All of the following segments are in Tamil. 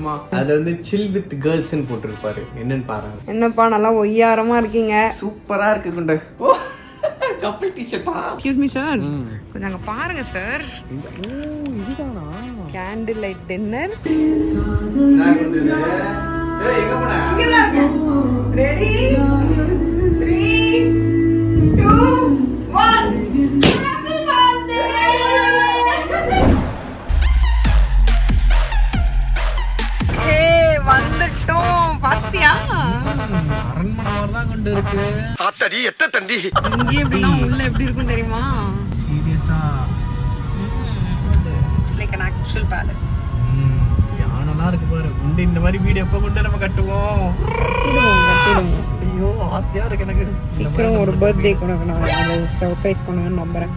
தெரியுமா? அதுல வந்து சில் வித் கேர்ள்ஸ்னு போட்டிருப்பாரு. என்னன்னு பாருங்க. என்னப்பா நல்லா ஒய்யாரமா இருக்கீங்க. சூப்பரா இருக்கு குண்டு. ஓ கப்பல் டீச்சர்டா எக்ஸ்கியூஸ் மீ. சார் கொஞ்சம் அங்க பாருங்க சார் இதுதானா? கேண்டில் லைட் டின்னர் ரெடி 3 வந்துட்டோம். பாத்தியா? அரண்மனை மாதிரி தான் கொண்டு இருக்கு ஆத்தடி எத்த தண்டி? இங்கே எப்படின்னா உள்ள எப்படி இருக்கும் தெரியுமா? சீரியஸா? Like an actual palace. யானெல்லாம் இருக்கு பாரு. குண்டு இந்த மாதிரி வீடு எப்போ கொண்டு நம்ம கட்டுவோம்? ஐயோ ஆசையா இருக்கு எனக்கு. சீக்கிரம் ஒரு பர்த்டே உனக்கு நான் சர்ப்ரைஸ் பண்ணுவேன்னு நம்புறேன்.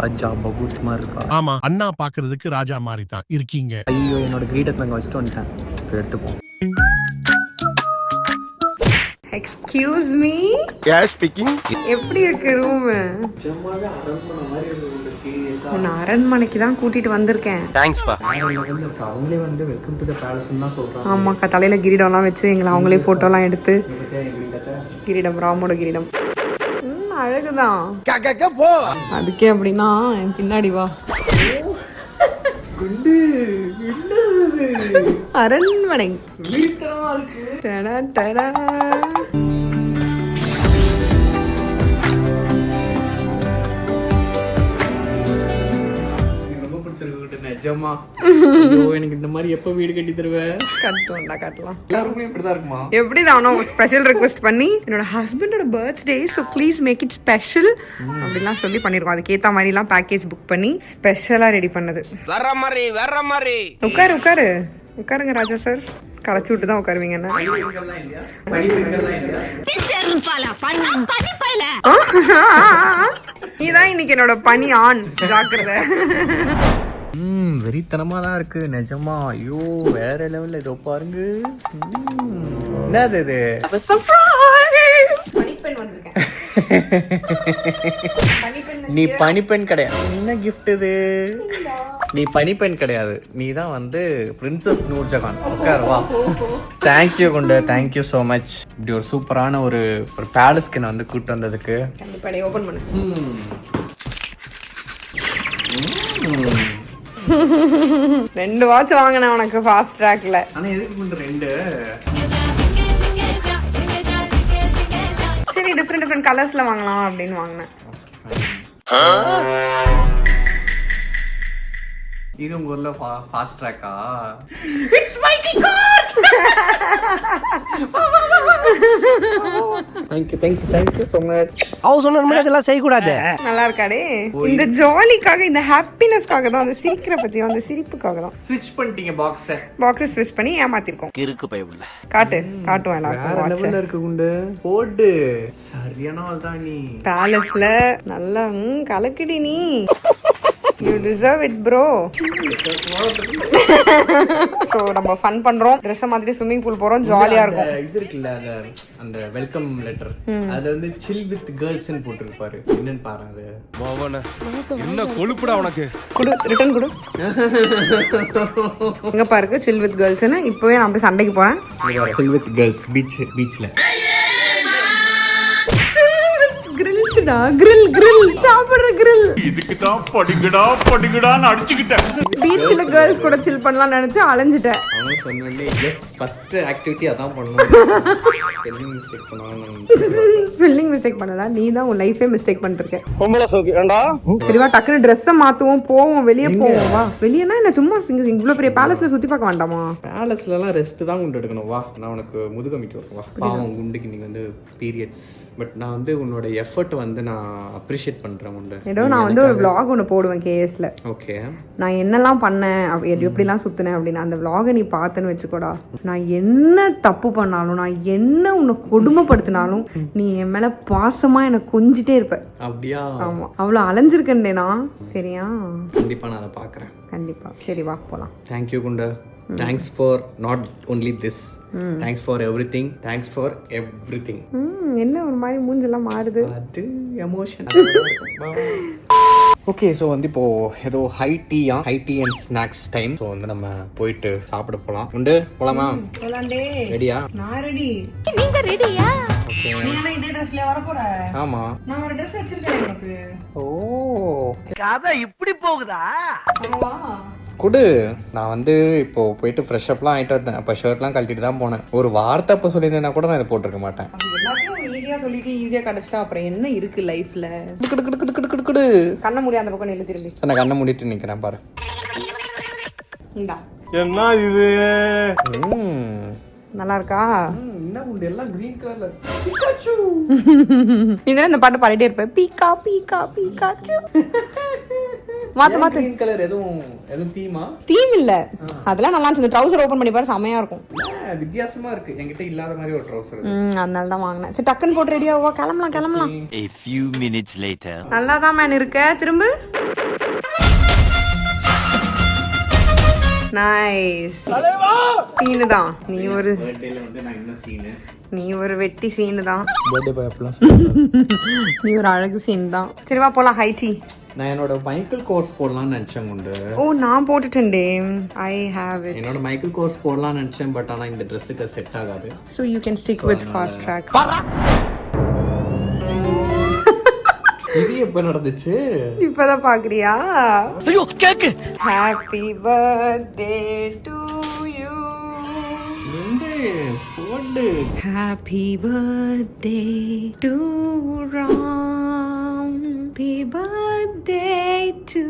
ராஜா பகூத் மாதிரி இருக்கா? ஆமா அண்ணா பாக்குறதுக்கு ராஜா மாதிரி தான் இருக்கீங்க. ஐயோ என்னோட கிரீடத்தை அங்கே வச்சுட்டு வந்துட்டேன். எடுத்துப்போம் எக்ஸ்கியூஸ் மீ கேஷ் ஸ்பீக்கிங் எப்படி இருக்கு ரூம் நிஜமாவே அரண்மனை மாதிரி இருக்கு சீரியஸா உன்னை அரண்மனைக்கு தான் கூட்டிட்டு வந்திருக்கேன். தேங்க்ஸ் பா அவங்களே வந்து வெல்கம் டு த பேலஸ் தான் சொல்றாங்க. ஆமாக்கா தலையில கிரீடம்லாம் வச்சு எங்களை அவங்களே போட்டோலாம் எடுத்து கிரீடம் ராமோட கிரீடம். அழகுதான். போ. அதுக்கே அப்படின்னா என் பின்னாடி வா. குண்டு அரண்மனை. டடா. நிஜமா? ஐயோ எனக்கு இந்த மாதிரி எப்போ வீடு கட்டி தருவேன் கட்டுவோம்டா கட்டலாம். எல்லாருமே இப்படிதான் இருக்குமா? எப்படி தானோ ஸ்பெஷல் ரெக்வெஸ்ட் பண்ணி என்னோட ஹஸ்பண்டோட birthday so please make it special அப்படிலாம் சொல்லி பண்ணியிருக்கோம் அதுக்கேற்ற மாதிரிலாம் பேக்கேஜ் புக் பண்ணி ஸ்பெஷலாக ரெடி பண்ணது. வர்ற மாதிரி வர்ற மாதிரி. உட்காரு உட்காரு. உட்காருங்க ராஜா சார் களைச்சி விட்டு தான் உட்காருவீங்க என்ன? நீதான் இன்னைக்கு என்னோட பனி ஆண். ஜாக்கிரதை. ம் வெறித்தனமா தான் இருக்கு. நிஜமா. ஐயோ வேற லெவல்ல இதோ பாருங்க. என்னது இது? நீ பனிப்பெண் கிடையாது என்ன கிஃப்ட் இது? நீ பனிப்பெண் கிடையாது. நீ தான் வந்து பிரின்சஸ் நூர்ஜஹான் உட்கார் வா. தேங்க்யூ குண்டு. தேங்க்யூ ஸோ மச் இப்படி ஒரு சூப்பரான ஒரு ஒரு பேலஸ்க்கு நான் வந்து கூட்டு வந்ததுக்கு. ஓபன் பண்ணு. ரெண்டு வாட்ச் வாங்கினேன் உனக்கு ஃபாஸ்ட் ட்ராக்ல ஆனா எதுக்கு ரெண்டு. சரி டிஃப்ரெண்ட் டிஃப்ரெண்ட் கலர்ஸ்ல வாங்கலாம் அப்படின்னு வாங்கினேன். இது உங்க ஊர்ல fast ட்ராக்கா thank you thank you thank you so much அவ சொன்ன மாதிரி அதெல்லாம் செய்யக்கூடாது. நல்லா இருக்காடே. இந்த ஜாலிக்காக இந்த ஹாப்பினஸ்க்காக தான் அந்த சிரிக்கிற பத்தி அந்த சிரிப்புக்காக தான். ஸ்விட்ச் பண்ணிட்டீங்க பாக்ஸை பாக்ஸை ஸ்விட்ச் பண்ணி ஏமாத்திருக்கோம். கிறுக்கு பயவுல காட்டு காட்டுவோம் வேற எல்லாருக்கும் வாட்ச் இருக்கு குண்டு. போடு. சரியான ஆள் தான் நீ. பேலஸ்ல நல்லா கலக்குடி நீ. You deserve it bro so நம்ம ஃபன் பண்றோம். ட்ரெஸ் மாதிரி ஸ்விம்மிங் பூல் போறோம். ஜாலியா அந்த இருக்கும். இது இருக்குல்ல அந்த அந்த வெல்கம் லெட்டர் அதுல வந்து சில் வித் கேர்ள்ஸ்னு போட்டிருப்பாரு. என்னன்னு பாருங்க அது. என்ன கொழுப்புடா உனக்கு? குடு ரிட்டர்ன் குடு. எங்க பாருக்கு சில் வித் கேர்ள்ஸ்னு இப்பவே நான் போய் சண்டைக்கு போறேன். சில் வித் கேர்ள்ஸ் பீச் பீச்ல கிரில்ஸ்டா கிரில் கிரில் சாப்பிடுற கிரில் இதுக்கு தான் படிக்கடா படிக்கடான்னு அடிச்சுக்கிட்டேன். பீச்ல கேர்ள்ஸ் கூட சில் பண்ணலாம் நினைச்சு அலைஞ்சிட்டேன். அவன் சொன்னே எஸ் ஃபர்ஸ்ட் ஆக்டிவிட்டி அதான் பண்ணணும். ஸ்பெல்லிங் மிஸ்டேக் பண்ணுவாங்க ஸ்பெல்லிங் மிஸ்டேக் பண்ணல நீ தான் உன் லைஃபே மிஸ்டேக் பண்ணிருக்க. சரிவா டக்குனு ட்ரெஸ்ஸை மாத்துவோம் போவோம் வெளியே போவோம் வா. வெளியேனா என்ன சும்மா இங்க இவ்வளவு பெரிய பேலஸ்ல சுத்தி பார்க்க வேண்டாமா? பேலஸ்ல எல்லாம் ரெஸ்ட் தான் கொண்டு எடுக்கணும். வா நான் உனக்கு முதுகமிக்கு வரேன் வா. பாவம் குண்டுக்கு நீங்க வந்து பீரியட்ஸ் பட் நான் வந்து உன்னோட எஃபர்ட் வந்து நான் அப்ரிஷியேட் பண்றேன் உண்டு ஏதோ நான் வந்து ஒரு vlog ஒன்று போடுவேன் கேஎஸ்ல ஓகே நான் என்னெல்லாம் பண்ணேன் எப்படி எப்படிலாம் சுத்தினேன் அப்படின்னு அந்த vlog-அ நீ பார்த்தேன்னு வச்சுக்கோடா. நான் என்ன தப்பு பண்ணாலும் நான் என்ன உன்னை கொடுமைப்படுத்தினாலும் நீ என் மேல பாசமா எனக்கு கொஞ்சிட்டே இருப்ப. அப்படியா? ஆமா. அவ்வளோ அலைஞ்சிருக்கேன்டே நான். சரியா? கண்டிப்பா நான் அதை பாக்குறேன். கண்டிப்பா. சரி வா போலாம். தேங்க்யூ குண்டு. Thanks for not only this thanks for everything thanks for everything என்ன ஒரு மாதிரி மூஞ்செல்லாம் மாறுது? அது எமோஷன் ஓகே ஸோ வந்து இப்போ ஏதோ ஹை டீயா high tea and snacks time so வந்து நம்ம போயிட்டு சாப்பிட போகலாம் உண்டு? போலாமா? போலாண்டே. ரெடியா நான் ரெடி ஓகே நீ என்ன இதே ட்ரெஸ்ல வர போற ஆமா. நான் ஒரு ட்ரெஸ் வச்சிருக்கேன் எனக்கு. ஓ. கதை இப்படி போகுதா? குடு. நான் வந்து இப்போ போயிட்டு ஃப்ரெஷ் அப்லாம் ஆயிட்டு வந்தேன். அப்போ ஷர்ட்லாம் கழட்டிட்டு தான் போனேன். ஒரு வார்த்தை அப்போ சொல்லியிருந்தேன்னா கூட நான் இதை போட்டிருக்க மாட்டேன். அது எல்லாத்தையும் ஈஸியா சொல்லிட்டு ஈஸியா கிடைச்சிட்டா அப்புறம் என்ன இருக்கு லைஃப்ல குடு குடு குடு குடு குடு குடு. கண்ண முடியாத அந்த பக்கம் நில்லு திரும்பி. நான் கண்ணை மூடிட்டு நிக்கிறேன் பாரு. இந்தா. என்ன இது. நல்லா இருக்கா என்ன உண்டு எல்லாம் கிரீன் கலர்ல நீ தானே இந்த பாட்டு பாடிட்டே இருப்ப பீக்கா பீக்கா பீக்காச்சு மாத்து மாத்து. கிரீன் கலர் எதுவும் எதுவும் தீமா தீம் இல்ல. அதெல்லாம் நல்லா இருந்துச்சு. ட்ரௌசர் ஓபன் பண்ணி பாரு செமையா இருக்கும். வித்தியாசமா இருக்கு. என்கிட்ட இல்லாத மாதிரி ஒரு ட்ரௌசர் ம் அதனால தான் வாங்கினேன். சரி டக்குன்னு போட்டு ரெடியாவா கிளம்பலாம் கிளம்பலாம். A few minutes later. நல்லா தான் மேன் இருக்க. திரும்ப. நைஸ் சீனு தான். நீ ஒரு நீ ஒரு வெட்டி சீனு தான். நீ ஒரு அழகு சீன் தான். சரி வா போலாம். ஹை டீ நான் என்னோட மைக்கேல் கோர்ஸ் போடலாம்னு நினைச்சேன் உண்டு ஓ நான் போட்டுட்டேன்டே. ஐ ஹாவ் இட் என்னோட மைக்கேல் கோர்ஸ் போடலாம்னு நினைச்சேன் பட் ஆனா இந்த ட்ரெஸ்ஸுக்கு செட் ஆகாது. So you can stick with fast track இது எப்ப நடந்துச்சு? இப்பதான் பாக்குறியா? ஐயோ cake! Happy birthday to you போடு. Happy birthday to Ram happy birthday to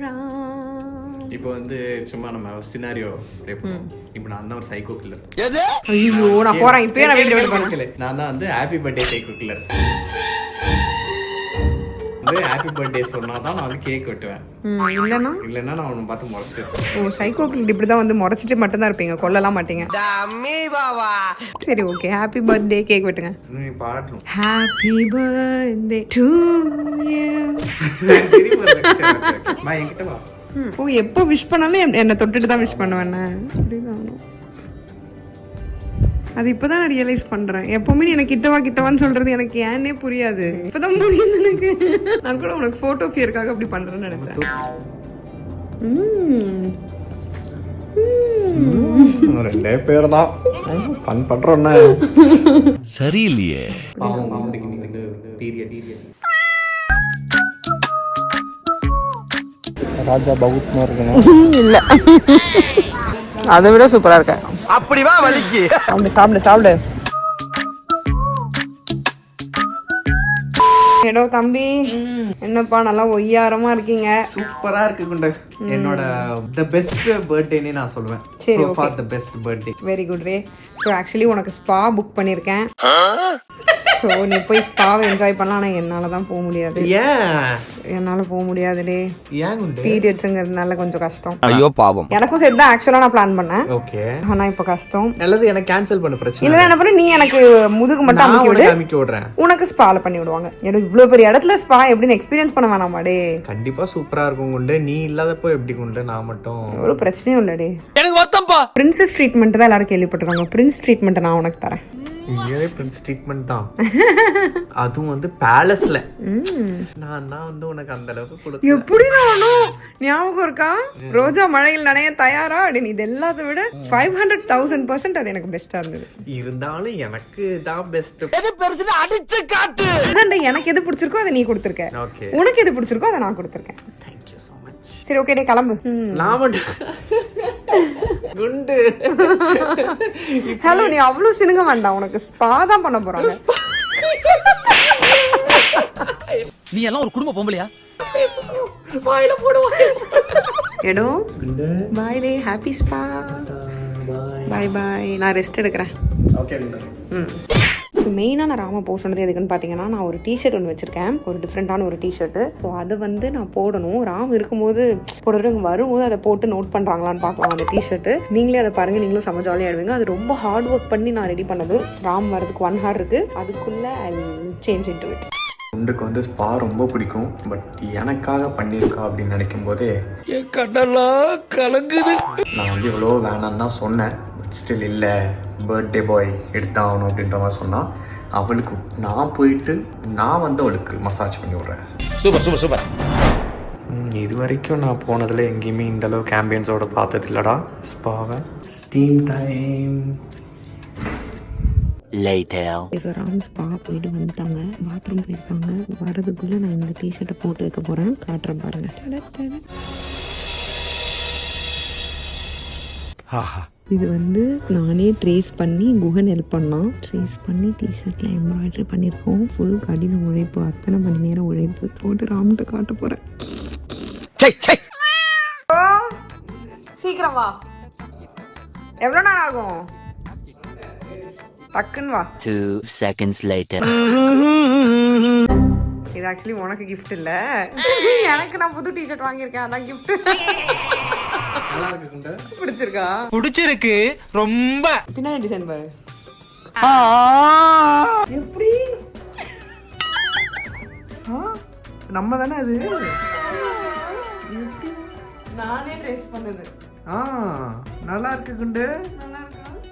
Ram இப்போ வந்து சும்மா நம்ம சினாரியோ இப்போ நான் தான் ஒரு சைக்கோ கில்லர் ஐயோ நான் போறேன் இப்பயே நான் போறேன் நான் தான் வந்து ஹாப்பி பர்த்டே சைக்கோ கில்லர் வந்து ஹாப்பி பர்த்டே சொன்னா தான் நான் வந்து கேக் வெட்டுவேன். ம், இல்லைன்னா? இல்லைன்னா நான் அவனை பார்த்து முறைச்சிட்டு ஓ சைக்கோ கிளிட் இப்படி தான் வந்து முறைச்சிட்டு மட்டும்தான் இருப்பீங்க கொல்லலாம் மாட்டீங்க. டம்மி பாவா. சரி ஓகே ஹாப்பி பர்த்டே கேக் வெட்டுங்க. நீ பாடணும் ஹாப்பி பர்த்டே டு யூ. சரி, என்கிட்ட வா. ஓ எப்போ விஷ் பண்ணாலும் என்- என்னை தொட்டுட்டு தான் விஷ் பண்ணுவேன் அப்படிதான். அது இப்பதான் நான் ரியலைஸ் பண்றேன். எப்பவுமே நீ எனக்கு கிட்டவா கிட்டவான்னு சொல்றது எனக்கு ஏன்னே புரியாது. இப்பதான் புரியுது எனக்கு. நான் கூட உனக்கு போட்டோ ஃபியருக்காக அப்படி பண்றேன்னு நினைச்சேன். ரெண்டே பேர் தான் ஃபன் பண்றோம்னா. சரியில்லையே. ராஜா பகுத்மா இருக்கணும். இல்ல. அதை விட சூப்பரா இருக்க அப்படி வா வலிக்கு. சாப்பிடு சாப்பிடு சாப்பிடு. ஏடோ தம்பி என்னப்பா நல்லா ஒய்யாரமா இருக்கீங்க? சூப்பரா இருக்கு குண்ட. என்னோட த பெஸ்ட் பர்த்டேனே நான் சொல்லுவேன் சரி, far the best birthday very good ray so actually உனக்கு ஸ்பா புக் பண்ணியிருக்கேன் ஸோ நீ போய் ஸ்பாவை என்ஜாய் பண்ணலாம். ஆனால் என்னால் தான் போக முடியாது. ஏன்? என்னால் போக முடியாது டே ஏன் பீரியட்ஸுங்கிறதுனால கொஞ்சம் கஷ்டம். ஐயோ பாவம். எனக்கும் சரி தான் ஆக்சுவலாக நான் பிளான் பண்ணேன். ஓகே. ஆனால் இப்போ கஷ்டம். நல்லது எனக்கு கேன்சல் பண்ண பிரச்சனை. இல்லை என்ன பண்ண? நீ எனக்கு முதுகு மட்டும் அமுக்கி விடு. உனக்கு அமைக்க விடுறேன். உனக்கு ஸ்பால பண்ணி விடுவாங்க. எனக்கு இவ்வளோ பெரிய இடத்துல ஸ்பா எப்படின்னு எக்ஸ்பீரியன்ஸ் பண்ண வேணாமா டே கண்டிப்பா சூப்பரா இருக்கும் குண்டு. நீ இல்லாதப்போ எப்படி குண்டு? நான் மட்டும். ஒரு பிரச்சனையும் இல்லடே. எனக்கு வருத்தம்ப்பா பிரின்சஸ் ட்ரீட்மெண்ட் தான் எல்லாரும் கேள்விப்பட்டிருக்காங்க. பிரின்ஸ் ட்ரீட்மெண்ட்டை நான் உனக்கு தரேன். இதே பிரின்ஸ் ட்ரீட்மெண்ட் தான். அதுவும் வந்து பேலஸ்ல நான் தான் வந்து உனக்கு அந்த அளவுக்கு கொடுத்து எப்படி நானும் ஞாபகம் இருக்கா? ரோஜா மழையில் நனைய தயாரா? அப்படின்னு இது எல்லாத்த விட ஃபைவ் ஹண்ட்ரட் தௌசண்ட் பர்சன்ட் அது எனக்கு பெஸ்டா இருந்தது. இருந்தாலும் எனக்கு தான் பெஸ்ட் எது பெருசுன்னு அடிச்சு காட்டு. எனக்கு எது பிடிச்சிருக்கோ அதை நீ கொடுத்துருக்க. ஓகே உனக்கு எது பிடிச்சிருக்கோ அதை நான் கொடுத்துருக்கேன். சரி ஓகே டே கிளம்பு. ம். நான் மட்டும் குண்டு. ஹலோ நீ அவ்வளோ சினுங்க வேண்டாம் உனக்கு ஸ்பா தான் பண்ண போறாங்க. நீ எல்லாம் ஒரு குடும்ப பொம்பளையா? எடோ பாய் டே ஹாப்பி ஸ்பா பாய் பாய் நான் ரெஸ்ட் எடுக்கிறேன். ஓகே ம். ஸோ மெயினாக நான் ராம போக சொன்னது எதுக்குன்னு பார்த்தீங்கன்னா நான் ஒரு டிஷர்ட் ஒன்று வச்சுருக்கேன். ஒரு டிஃப்ரெண்ட்டான ஒரு டிஷர்ட்டு ஸோ அதை வந்து நான் போடணும். ராம் இருக்கும்போது போடுறவங்க வரும்போது அதை போட்டு நோட் பண்ணுறாங்களான்னு பார்க்கலாம். அந்த டிஷர்ட்டு நீங்களே அதை பாருங்கள் நீங்களும் செம்ம ஜாலியாக ஆடுவீங்க அது ரொம்ப ஹார்ட் ஒர்க் பண்ணி நான் ரெடி பண்ணது ராம் வரதுக்கு ஒன் ஹார் இருக்குது அதுக்குள்ளே ஐ சேஞ்ச் இன்டு இட் குண்டுக்கு வந்து ஸ்பா ரொம்ப பிடிக்கும். பட் எனக்காக பண்ணியிருக்கா அப்படின்னு நினைக்கும் போதே என் கண்ணெல்லாம் கலங்குது. நான் வந்து எவ்வளோ வேணான்னு தான் சொன்னேன். பட் ஸ்டில் இல்லை. பர்த்டே பாய் எடுத்தாகணும் அப்படின்ற மாதிரி சொன்னால் அவளுக்கு நான் போயிட்டு நான் வந்து அவளுக்கு மசாஜ் பண்ணி விட்றேன். சூப்பர் சூப்பர் சூப்பர் இது வரைக்கும் நான் போனதில் எங்கேயுமே இந்த அளவுக்கு ஆம்பியன்ஸோட பார்த்தது இல்லைடா ஸ்பாவை steam time Later. Ram spa போயிட்டு வந்துட்டாங்க. பாத்ரூம் போயிருக்காங்க. வரதுக்குள்ள நான் இந்த டிஷர்ட்டை போட்டு வைக்க போறேன். காட்டுறேன் பாருங்க. டட. இது வந்து நானே ட்ரேஸ் பண்ணி குகன் ஹெல்ப் பண்ணான். ட்ரேஸ் பண்ணி டிஷர்ட்ல எம்ப்ராய்டரி பண்ணியிருக்கோம் ஃபுல் கடின உழைப்பு. அத்தனை மணி நேரம் உழைப்பு போட்டு ராம்கிட்ட காட்ட போறேன். சீக்கிரம் வா. எவ்வளோ நேரம் ஆகும்? டக்குன்னு வா. Two seconds later. இது ஆக்சுவலி உனக்கு gift இல்ல. எனக்கு நான் புது டிஷர்ட் வாங்கியிருக்கேன். அதான் பிடிச்சிருக்கா? பிடிச்சிருக்கு. ரொம்ப. பின்னாடி டிசைன் பாரு. எப்படி? நம்ம தானே அது? நானே ட்ரெஸ் பண்ணது. ஆ நல்லா இருக்கு குண்டு.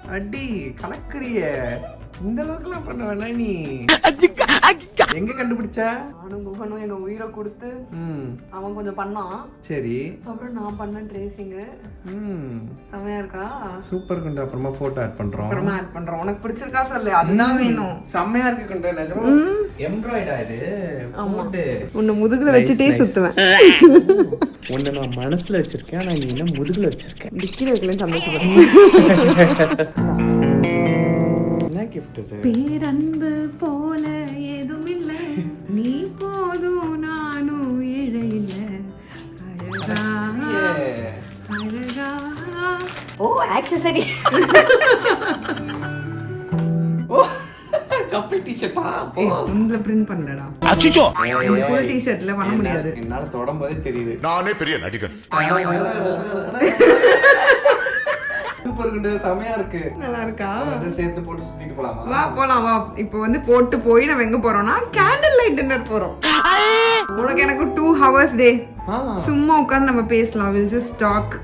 அடி கலக்குறிய. இந்த அளவுக்குலாம் பண்ண வேணாம் நீ எங்க கண்டுபிடிச்ச? நானும் குகனும் எங்க உயிரை கொடுத்து ம். அவன் கொஞ்சம் பண்ணான். சரி. அப்புறம் நான் பண்ண ட்ரேசிங்கு ம். செமையா இருக்கா? சூப்பர் குண்டு அப்புறமா போட்டோ ஆட் பண்றோம். அப்புறமா ஆட் பண்றோம். உனக்கு பிடிச்சிருக்கா சொல்லு அதுதான் வேணும். செம்மையா இருக்கு குண்டு நிஜமா. எம்ப்ராய்டா இது? போட்டு. உன்னை முதுகுல வச்சுட்டே சுத்துவேன். உன்னை நான் மனசுல வச்சிருக்கேன் ஆனா நீ என்ன முதுகுல வச்சிருக்கேன் டிக்கில வைக்கலன்னு சந்தோஷப்படுறேன். கிஃப்ட் இது பேரன்பு போல ஏதும் இல்ல நீ போதும் நானும் இல்ல அழகா அழகா. ஓ ஆக்சசரி கப்பல் டிஷர்ட்டா இதுல பிரிண்ட் பண்ணலடா. அச்சிச்சோ. ஃபுல் டிஷர்ட்ல பண்ண முடியாது. என்னால தொடும்போதே தெரியுது. நானே பெரிய நடிகன். சூப்பர் குண்டு செமையா இருக்கு நல்லா இருக்கா சேர்த்து போட்டு சுத்திட்டு போலாமா? வா போலாம் வா. இப்போ வந்து போட்டு போய் நம்ம எங்க போறோம்னா கேண்டில் லைட் டின்னர் போறோம். உனக்கு எனக்கு டூ ஹவர்ஸ் டே சும்மா உட்காந்து நம்ம பேசலாம். Will just talk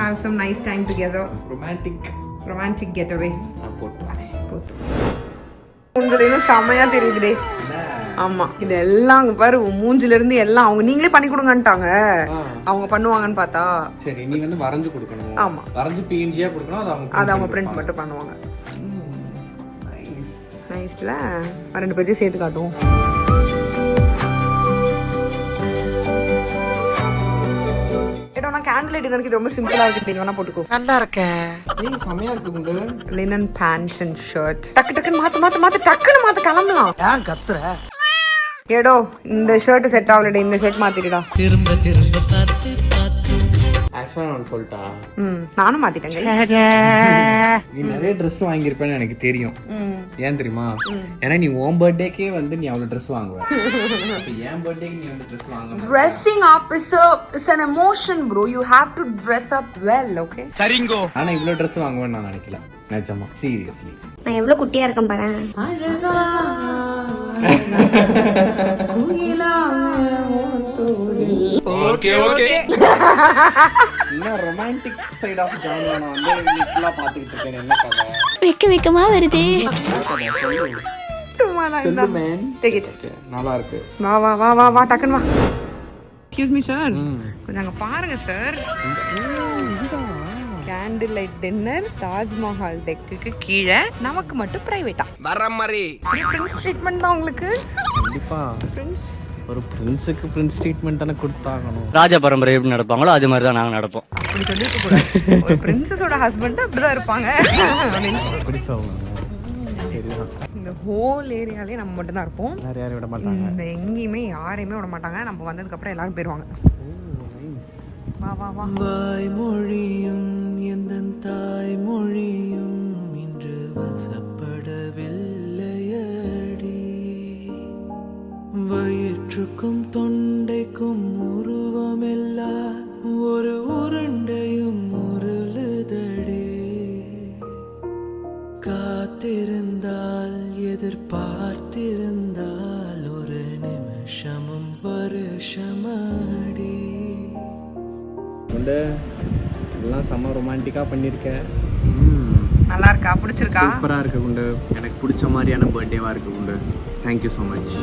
have some nice time together romantic romantic get away போட்டு போட்டு உங்களுக்கு இன்னும் செமையா தெரியுதுடே. ஆமா. இது எல்லாம் அங்க பாரு மூஞ்சில இருந்து எல்லாம் அவங்க நீங்களே பண்ணி கொடுங்கன்ட்டாங்க. அவங்க பண்ணுவாங்கன்னு பார்த்தா. சரி நீ வந்து வரைஞ்சு கொடுக்கணும். ஆமா. வரைஞ்சு பிஎன்ஜியா கொடுக்கணும் அது அவங்க அது அவங்க பிரிண்ட் மட்டும் பண்ணுவாங்க. நைஸ் நைஸ்ல ரெண்டு பேர்த்தையும் சேர்த்து காட்டுவோம். கேண்டில் லைட் டின்னருக்கு இது ரொம்ப சிம்பிளா இருக்கு. வேணா போட்டுக்கோ. நல்லா இருக்க. ஏய் செமையா இருக்கு குண்டு லினன் பேண்ட்ஸ் அண்ட் ஷர்ட் டக்கு டக்குன்னு மாத்து மாத்து மாத்து டக்குன்னு மாத்து கிளம்பலாம். ஏன் கத்துற? ஏடோ இந்த ஷர்ட் செட் ஆகலடா இந்த ஷர்ட் மாத்திடுடா. ஆக்சுவலா நான் சொல்லிட்டா. ம் நானும் மாத்திட்டேங்க. நீ நிறைய ட்ரெஸ் வாங்கியிருப்பேன்னு எனக்கு தெரியும். ஏன் தெரியுமா? ஏன்னா நீ உன் பர்த்டேக்கே வந்து நீ அவ்வளவு ட்ரெஸ் வாங்குவ. அப்ப என் பர்த்டேக்கு நீ வந்து ட்ரெஸ் வாங்க Dressing up is a is an emotion, bro. You have to dress up well, okay? சரிங்கோ. ஆனா இவ்வளவு ட்ரெஸ் வாங்குவேன்னு நான் நினைக்கல. நிஜமா. சீரியஸ்லி நான் எவ்வளவு குட்டியா இருக்கேன் பாரு. ஓகே ஓகே இன்னும் ரொமான்டிக் சைட் ஆஃப் நான் வந்து ஃபுல்லா பாத்துக்கிட்டு இருக்கேன். என்ன கதை? வெக்க வெக்கமா வருதே. சும்மா சொல்லு மேன் Take it. நல்லா இருக்கு. வா வா வா வா வா டக்குன்னு வா. Excuse me. சார் கொஞ்சம் அங்க பாருங்க sir candle light dinner Taj Mahal டெக்குக்கு கீழே நமக்கு மட்டும் பிரைவேட்டா வர மாதிரி பிரின்ஸ் ட்ரீட்மெண்ட் தான் உங்களுக்கு? கண்டிப்பா. பிரின்ஸ் ஒரு பிரின்ஸுக்கு பிரின்ஸ் ட்ரீட்மெண்ட் தானே கொடுத்தாகணும் ராஜ பரம்பரை எப்படி நடப்பாங்களோ அது மாதிரி தான் நாங்கள் நடப்போம். அப்படி சொல்லிருக்க கூடாது ஒரு பிரின்சஸோட ஹஸ்பண்ட் அப்படிதான் இருப்பாங்க. அப்படின்னு சொல்லு. எப்படி சொல்லுவாங்க சரிதான். இந்த ஹோல் ஏரியாலே நம்ம மட்டும் தான் இருப்போம் யாரும் விட மாட்டாங்க. இந்த எங்கேயுமே யாரையுமே விட மாட்டாங்க. நம்ம வந்ததுக்கு அப்புறம் எல்லாரும் போயிருவாங்க. வாய்மொழியும் எந்த தாய்மொழியும் இன்று வசப்படவில்லையடி. வயிற்றுக்கும் தொண்டைக்கும் உருவமில்லா ஒரு உருண்டையும் உருளுதடி. காத்திருந்தால் எதிர்பார்த்திருந்தால் ஒரு நிமிஷமும் வருஷமாய் வந்து எல்லாம் செம்ம ரொமான்டிக்காக பண்ணியிருக்கேன் நல்லா இருக்கா பிடிச்சிருக்கா? சூப்பராக இருக்கு குண்டு. எனக்கு பிடிச்ச மாதிரியான பர்த்டேவாக இருக்கு குண்டு. தேங்க்யூ ஸோ மச்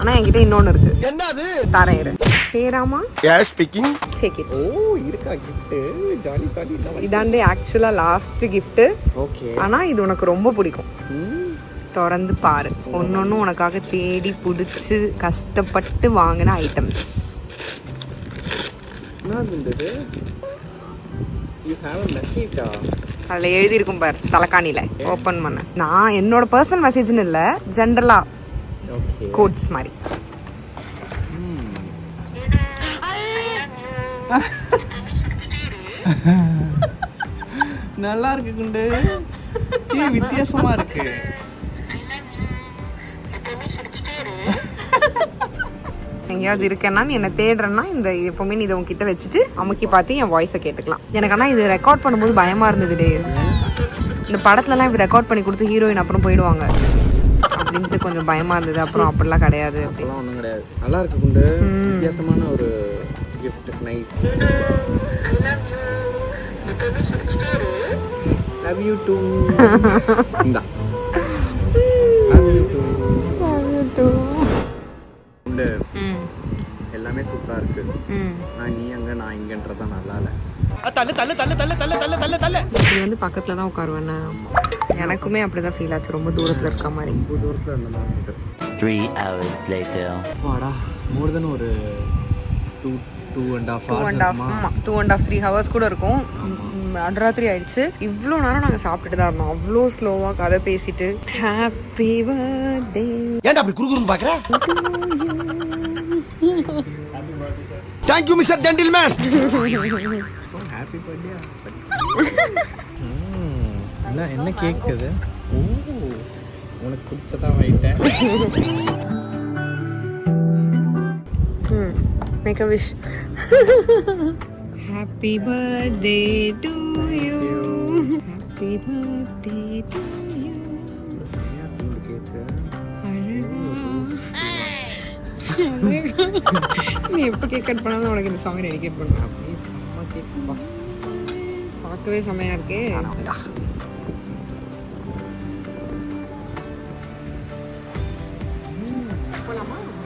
ஆனா என்கிட்ட இன்னொன்னு இருக்கு. என்னது? தரேன் இரு. பேராமா? யார் ஸ்பீக்கிங் டேக் இட் ஓ இருக்கா கிஃப்ட்டு ஜாலி ஜாலி இதாண்டே ஆக்சுவலா லாஸ்ட் gift. ஓகே ஆனா இது உனக்கு ரொம்ப பிடிக்கும். திறந்து பாரு. ஒன்னொன்னு உனக்காக தேடி புடிச்சு கஷ்டப்பட்டு வாங்கின ஐட்டம்ஸ் அதுல எழுதியிருக்கும் பாரு தலைக்காணியில ஓபன் பண்ண. நான் என்னோட பர்சனல் மெசேஜ்னு இல்ல ஜென்ரலா கோட்ஸ் மாதிரி. நல்லா இருக்கு குண்டு. வித்தியாசமா இருக்கு. எங்கேயாவது இருக்கேன்னா நீ என்ன தேடுறேன்னா இந்த எப்பவுமே நீ இதை உன்கிட்ட வச்சுட்டு அமுக்கி பார்த்து என் வாய்ஸை கேட்டுக்கலாம். எனக்கு ஆனால் இது ரெக்கார்ட் பண்ணும்போது பயமா இருந்தது டே இந்த படத்துலலாம் இப்படி ரெக்கார்ட் பண்ணி கொடுத்து ஹீரோயின் அப்புறம் போயிடுவாங்க. அப்படின்ட்டு கொஞ்சம் பயமா இருந்தது. அப்புறம் அப்படிலாம் கிடையாது. அப்படி அதெல்லாம் ஒன்றும் கிடையாது. நல்லா இருக்கு குண்டு. வித்தியாசமான ஒரு gift. Nice love you too இந்தா. லவ் யூ டூ குண்டு. ம். எல்லாமே சூப்பரா இருக்கு. ம். நான் நீ அங்க நான் இங்கன்றதான் நல்லா இல்லை. தள்ளு தள்ளு தள்ளு தள்ளு தள்ளு தள்ளு தள்ளு தள்ளு. வந்து பக்கத்துல தான் உட்காருவேன். எனக்குமே அப்படிதான் ஃபீல் ஆச்சு. ரொம்ப தூரத்துல இருக்க மாதிரி. ரொம்ப தூரத்தில் இருந்த மாதிரி Three hours later. வாடா மோர் தென் ஒரு two two and half two and half ஆமாம் two and half three hours கூட இருக்கும். ம், அர்த்தராத்திரி ஆயிடுச்சு. இவ்வளோ நேரம் நாங்கள் சாப்பிட்டுட்டு தான் இருந்தோம். அவ்வளோ ஸ்லோவாக கதை பேசிட்டு. ஹாப்பி பர்த்டே ஏன்டா அப்படி குறுகுறுன்னு பாக்குற? Thank you mister gentleman happy birthday என்ன என்ன கேக் அது ஓ உனக்கு பிடிச்சதா வாங்கிட்டேன். Make a wish happy birthday to you happy birthday to you நீ எப்போ கேக் கட் பண்ணாலும் உனக்கு இந்த சாங் டெடிகேட் பண்ணுவேன் அப்படியே செம்ம கேக்குப்பா பார்க்கவே செமையா இருக்கே.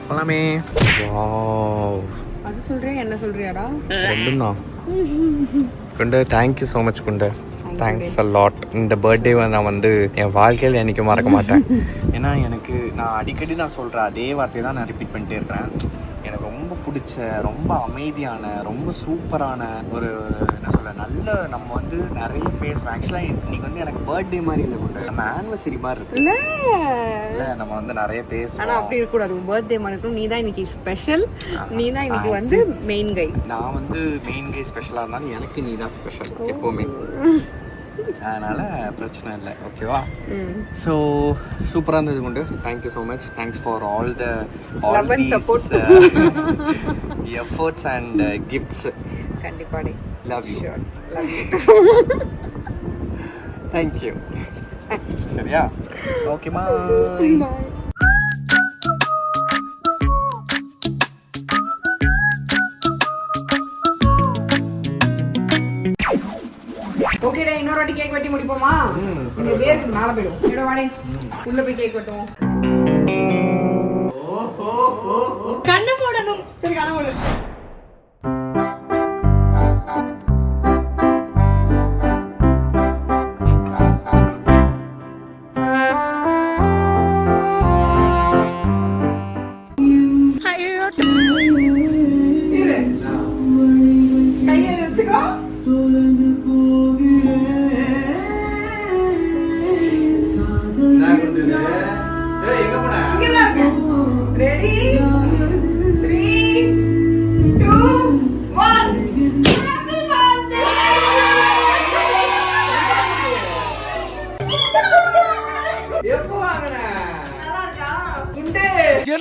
போலாமே. வாவ். அது சொல்றியா என்ன சொல்றியாடா? ரெண்டும் தான். குண்டு தேங்க்யூ ஸோ மச் குண்டு. தேங்க்ஸ் அ லாட் இந்த பர்த்டே நான் வந்து என் வாழ்க்கையில் என்றைக்கும் மறக்க மாட்டேன். ஏன்னா எனக்கு நான் அடிக்கடி நான் சொல்கிற அதே வார்த்தையை தான் நான் ரிப்பீட் பண்ணிட்டே இருக்கிறேன். எனக்கு ரொம்ப பிடிச்ச ரொம்ப அமைதியான ரொம்ப சூப்பரான ஒரு என்ன சொல்ல நல்ல நம்ம வந்து நிறைய பேசுவோம் ஆக்சுவலாக இன்னைக்கு வந்து எனக்கு பர்த்டே மாதிரி இல்லை குண்டு. நம்ம ஆனிவர்சரி மாதிரி இருக்கு. இல்ல. நம்ம வந்து நிறைய பேசுவோம் அப்படி இருக்க கூடாது பர்த்டே மட்டும் நீ தான் இன்னைக்கு ஸ்பெஷல் நீ தான் இன்னைக்கு வந்து மெயின் கை நான் வந்து மெயின் கே ஸ்பெஷலாக இருந்தாலும் எனக்கு நீ தான் ஸ்பெஷல் எப்போவுமே. அதனால பிரச்சனை இல்லை ஓகேவா ஸோ சூப்பராக இருந்தது கொண்டு. Thank you so much thanks for all the all support. Efforts and gifts கண்டிப்பாடி love you thank you சரியா? ஓகேடா இன்னொரு வாட்டி கேக் வெட்டி முடிப்போமா? இங்க பேருக்கு மேல போயிடும் எடோ வாடே? உள்ள போய் கேக் வெட்டுவோம். கண்ணு போடணும். சரி கண்ணு போடு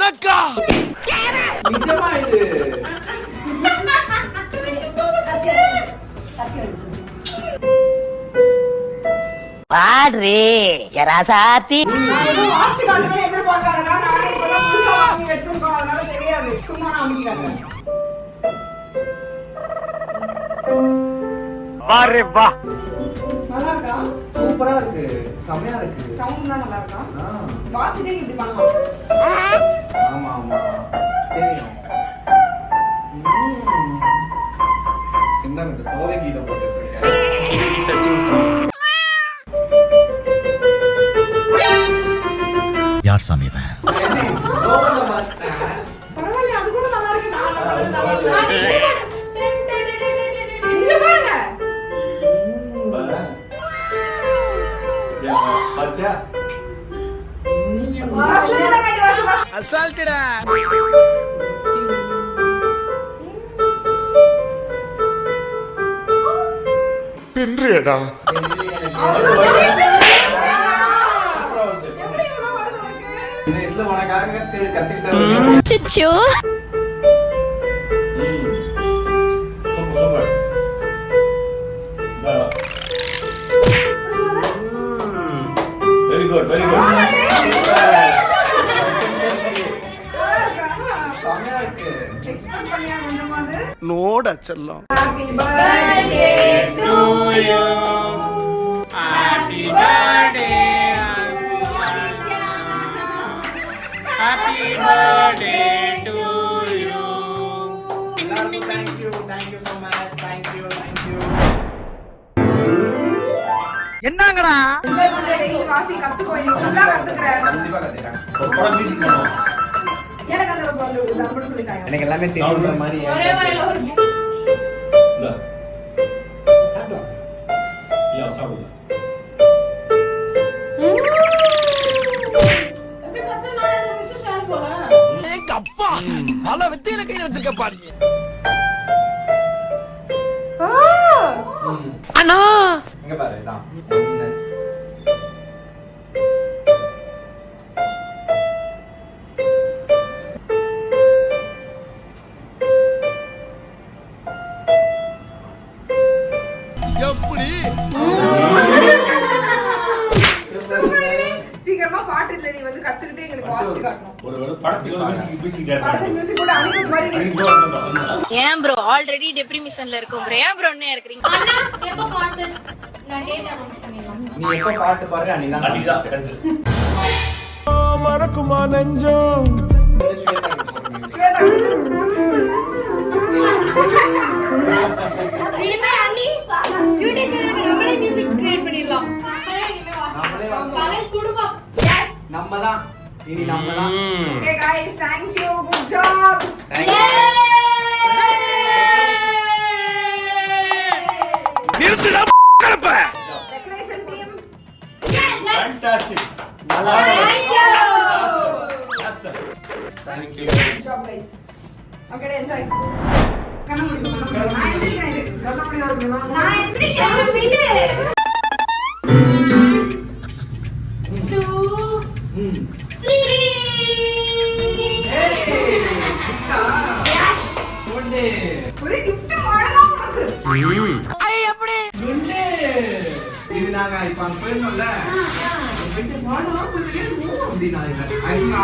உனக்கா நிஜமா இது? பாடுறே ஜராசாத்தி சூப்பரா இருக்கு. செமையா இருக்கு. சவுண்ட்லாம் நல்லா இருக்கா? வாசிட்டே இப்படி பண்ணலாம் ஆமா ஆமா. தெரியும். ம். என்ன இந்த சோவை கீதம் போட்டுட்டு இருக்கேன் யார் சாமி இவன். பரவாயில்ல அது கூட நல்லா இருக்கு. கத்து- கத்துக்கிட்டது சுச்சோ தேங்க்யூ தேங்க்யூ என்னங்கடா? கத்துக்கோ. கத்துக்கிறேன். எனக்கு அந்த சொல்லித்தாங்க. எனக்கு எல்லாமே தெரியுற மாதிரி ஒரே வாயில ஒரு இந்த. இல்ல சாப்பிடுங்க எங்க அப்பா பல வித்தையில கையில வச்சிருக்க பாருங்க. அண்ணா. இங்க பாரு ஏன் ப்ரோ ஆல்ரெடி டெப்ரிமிஷன்ல இருக்கும் ப்ரோ ஏன் ப்ரோ என்ன இருக்கிறீங்க நீ எப்ப பாட்டு பாரு அன்னைக்கு அன்னைக்கு தான் கண்டு மறக்குமா நெஞ்சம்? நம்ம தான் இனி நம்ம தான் Okay guys, thank you. Good job. நிறுத்துடா கலப்ப Decoration team. ஃபேண்டாஸ்டிக் நல்லா Thank you. Thank you Good job guys. Okay, enjoy. கண்ண மூடிக்கோ, கண்ண மூடிக்கோ. நான் எந்திரிக்கிறேன் இரு. கண்ண மூடிக்கோ. நான் எந்திரிக்கிறேன், விடு.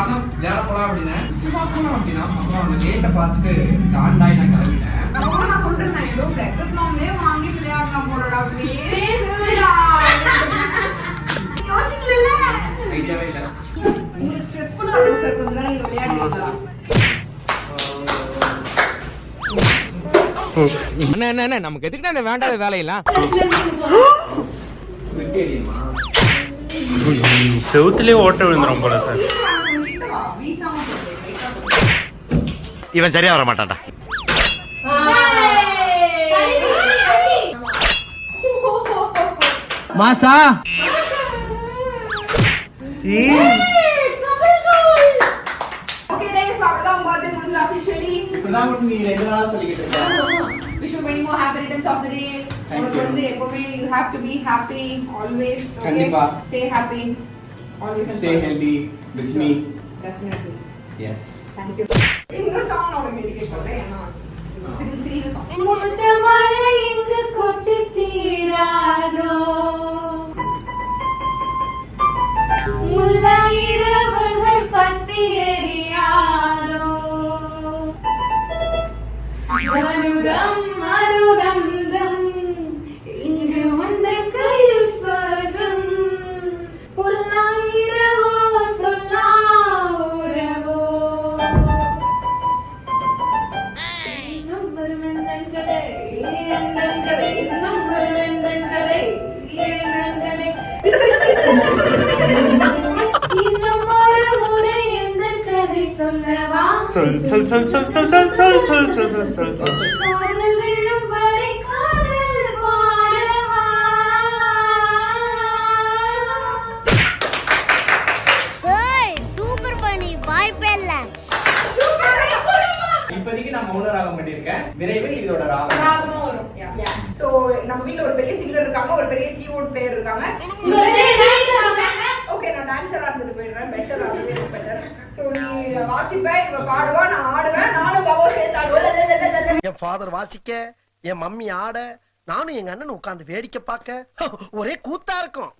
actually நான் தான் விளையாட போலாம் அப்படின்னேன். சும்மா போலாம் அப்படின்னா அப்புறம் அந்த கேட்டை பார்த்துட்டு டாண்டாய் நான் கிளம்பிட்டேன். நான் கூட நான் சொல்றேன் ஏதோ டெக்கத்லான்லயே வாங்கி விளையாடலாம் போலடா வேஸ்டா யோசிக்கல ஐடியாவே இல்லை. உங்களுக்கு ஸ்ட்ரெஸ்ஃபுல்லா இருக்கும் சார் கொஞ்ச நேரம் நீங்க விளையாடுறீங்களா? என்ன என்ன நமக்கு எதுக்கு அந்த வேண்டாத வேலையெல்லாம்? செவுத்துலயே ஓட்ட விழுந்துரும் போல சார் வீசாம சொல்றேன் இவன் சரியா வர மாட்டான்டா. மாசா. ஓகே டேஸ் அவ்வளவுதான் உங்க பர்த்டே முடிஞ்சு அபிஷியலி இப்பதான் மட்டும் நீ ரெண்டு நாளா சொல்லிக்கிட்டு இருக்க. Wish you many more happy returns of the day உங்களுக்கு you. வந்து எப்பவுமே you have to be happy always okay கண்டிப்பா. Stay happy always stay healthy with me definitely yes thank you இந்த சாங் நான் உனக்கு டெடிகேட் பண்றேன் சொல் சொல் சொல் சொல் சொல் சொல் சொல் சொல் சொல் சொல் சொல் சொல் இப்போதைக்கு நான் மௌன ராகம் பண்ணியிருக்கேன் விரைவில் இதோட ராகம் ஸோ நம்ம வீட்டில் ஒரு பெரிய சிங்கர் இருக்காங்க ஒரு பெரிய கீபோர்ட் பிளேயர் இருக்காங்க ஓகே நான் டான்ஸரா இருந்துட்டு போயிடுறேன் பெட்டர் அதுவே பெட்டர் ஸோ நீ வாசிப்ப இவ பாடுவா நான் ஆடுவேன் நானும் பாவோ ஆடுவேன் என் ஃபாதர் வாசிக்க என் மம்மி ஆட நானும் எங்க அண்ணன் உட்கார்ந்து வேடிக்கை பார்க்க ஒரே கூத்தா இருக்கும்